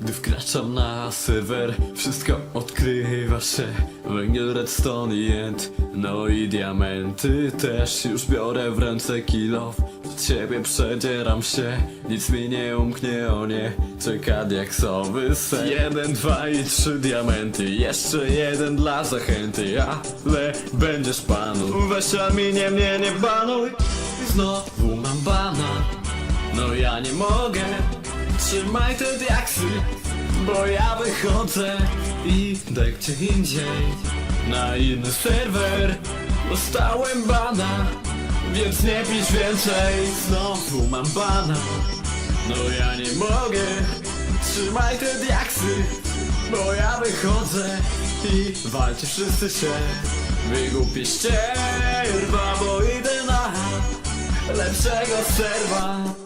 Gdy wkraczam na serwer Wszystko odkrywa się. Węgiel, redstone i jęt No i diamenty też Już biorę w ręce kilo. Przed ciebie przedzieram się Nic mi nie umknie, o nie. Czeka diaksowy sen Jeden, dwa i trzy diamenty Jeszcze jeden dla zachęty. Ale będziesz panu Weź Arminie mnie nie banuj. Znowu mam bana No ja nie mogę Trzymaj te diaksy Bo ja wychodzę I idę gdzie indziej. Na inny serwer Dostałem bana Więc nie pisz więcej. Znowu mam bana No ja nie mogę. Trzymaj te diaksy Bo ja wychodzę I walcie wszyscy się. Wygłupię ścierwa Bo idę na lepszego serwa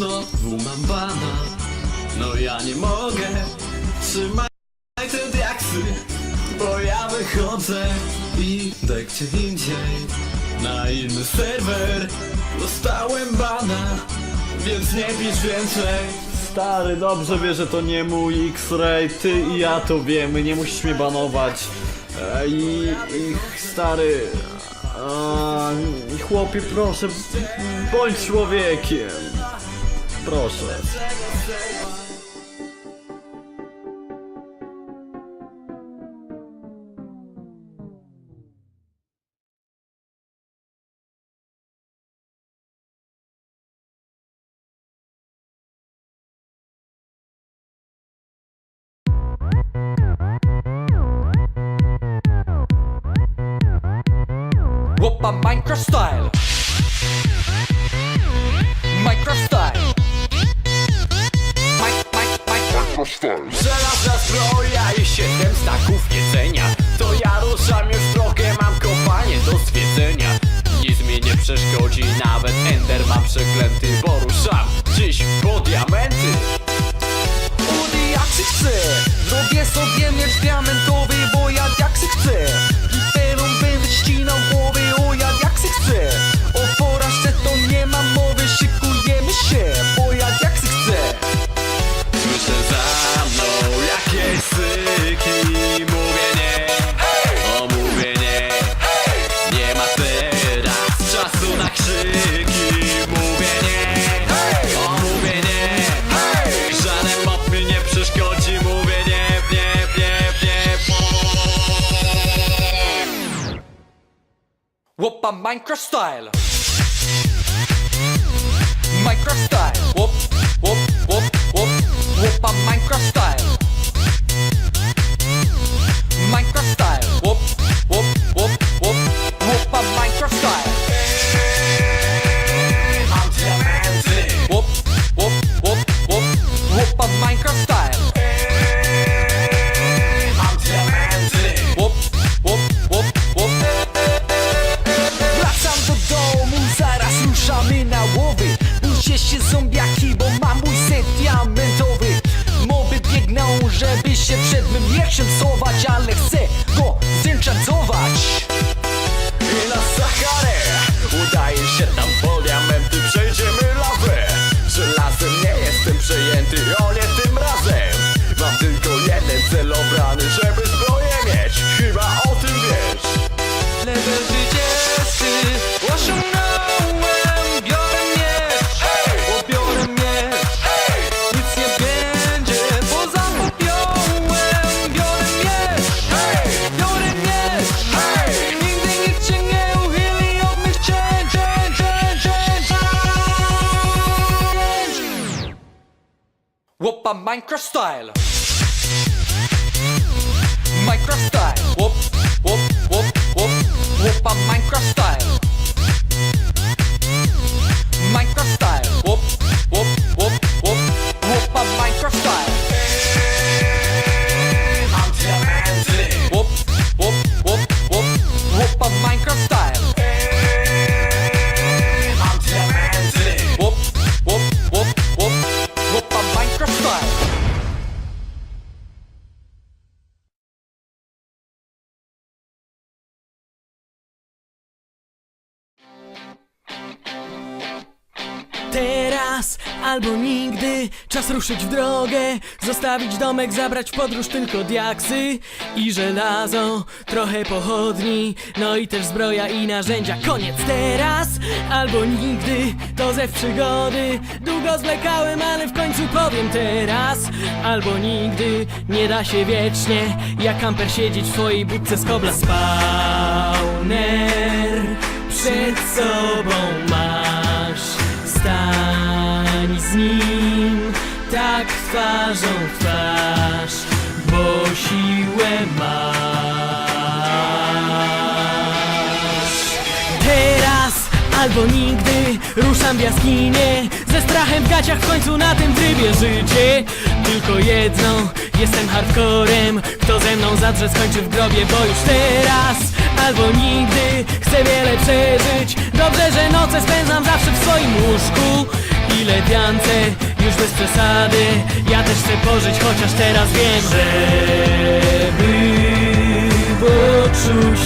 Znowu mam bana No ja nie mogę. Trzymaj te diaksy Bo ja wychodzę I idę gdzie indziej. Na inny serwer Dostałem bana Więc nie pisz więcej. Stary, dobrze wie, że to nie mój X-Ray, ty i ja to wiemy, nie musisz mnie banować. I, i stary, a, chłopie, proszę, bądź człowiekiem. Proszę. Whoppa Minecraft style. Style. Żelazna zbroja i siedem staków jedzenia. To ja ruszam już drogę, mam kopanie do zwiedzenia. Nic mi nie przeszkodzi, nawet Ender mam przeklęty Bo ruszam dziś po diamenty. Udy jak się chce Zrobię sobie miecz diamentowy Whoppa Minecraft style. Minecraft style. Whoop, księcować, ale chcę go zinczacować I na Saharę Udaje się tam po diamenty Przejdziemy lawę. Żelazem nie jestem przejęty O nie tym razem Mam tylko jeden cel obrany Whoop a Minecraft style. Minecraft style. Whoop, whoop, whoop, whoop. whoop a Minecraft style. Teraz albo nigdy. Czas ruszyć w drogę Zostawić domek, zabrać w podróż tylko diaksy I żelazo, trochę pochodni No i też zbroja i narzędzia. Koniec teraz albo nigdy To ze przygody. Długo zwlekałem, ale w końcu powiem teraz Albo nigdy Nie da się wiecznie Jak kamper siedzieć w twojej budce z kobla. Spawner Przed sobą twarzą w twarz, bo siłę masz. Teraz albo nigdy ruszam w jaskinię Ze strachem w gaciach w końcu na tym trybie życie. Tylko jedno, jestem hardcorem Kto ze mną zadrze skończy w grobie, bo już teraz albo nigdy Chcę wiele przeżyć. Dobrze, że noce spędzam zawsze w swoim łóżku. I lepiance już bez przesady Ja też chcę pożyć, chociaż teraz wiem Żeby poczuć